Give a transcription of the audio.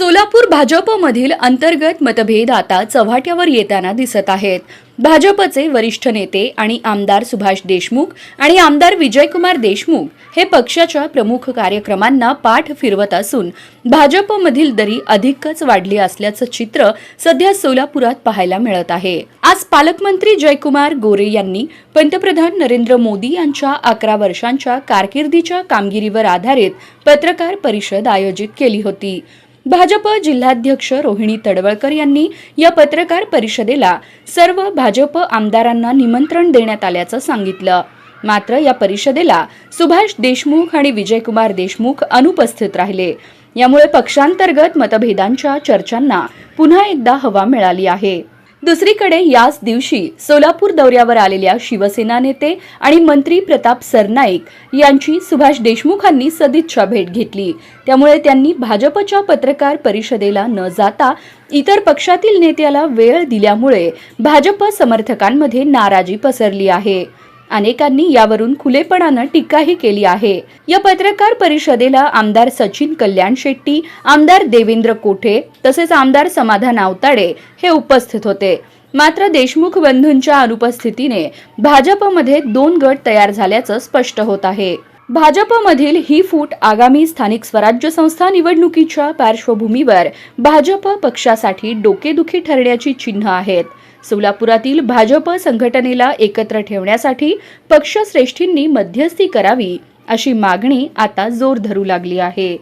सोलापूर भाजपमधील अंतर्गत मतभेद आता चव्हाट्यावर येताना दिसत आहेत. भाजपचे वरिष्ठ नेते आणि आमदार सुभाष देशमुख आणि आमदार विजयकुमार देशमुख हे पक्षाच्या प्रमुख कार्यक्रमांना पाठ फिरवत असून भाजपमधील दरी अधिकच वाढली असल्याचं चित्र सध्या सोलापुरात पाहायला मिळत आहे. आज पालकमंत्री जयकुमार गोरे यांनी पंतप्रधान नरेंद्र मोदी यांच्या अकरा वर्षांच्या कारकिर्दीच्या कामगिरीवर आधारित पत्रकार परिषद आयोजित केली होती. भाजप जिल्हाध्यक्ष रोहिणी तडवळकर यांनी या पत्रकार परिषदेला सर्व भाजप आमदारांना निमंत्रण देण्यात आल्याचं सांगितलं. मात्र या परिषदेला सुभाष देशमुख आणि विजयकुमार देशमुख अनुपस्थित राहिले. यामुळे पक्षांतर्गत मतभेदांच्या चर्चांना पुन्हा एकदा हवा मिळाली आहे. दुसरीकडे याच दिवशी सोलापूर दौऱ्यावर आलेल्या शिवसेना नेते आणि मंत्री प्रताप सरनाईक यांची सुभाष देशमुखांनी सदिच्छा भेट घेतली. त्यामुळे त्यांनी भाजपच्या पत्रकार परिषदेला न जाता इतर पक्षातील नेत्याला वेळ दिल्यामुळे भाजप समर्थकांमध्ये नाराजी पसरली आहे. अनेकांनी यावरून खुलेपणानं टीकाही केली आहे. या पत्रकार परिषदेला आमदार सचिन कल्याण शेट्टी आमदार देवेंद्र कोठे तसेच आमदार समाधान आवताडे हे उपस्थित होते. मात्र देशमुख बंधूंच्या अनुपस्थितीने भाजपमध्ये दोन गट तयार झाल्याचं स्पष्ट होत आहे. भाजपमधील ही फूट आगामी स्थानिक स्वराज्य संस्था निवडणुकीच्या पार्श्वभूमीवर भाजप पक्षासाठी डोकेदुखी ठरण्याची चिन्ह आहेत. सोलापुरातील भाजप संघटनेला एकत्र ठेवण्यासाठी पक्षश्रेष्ठींनी मध्यस्थी करावी अशी मागणी आता जोर धरू लागली आहे.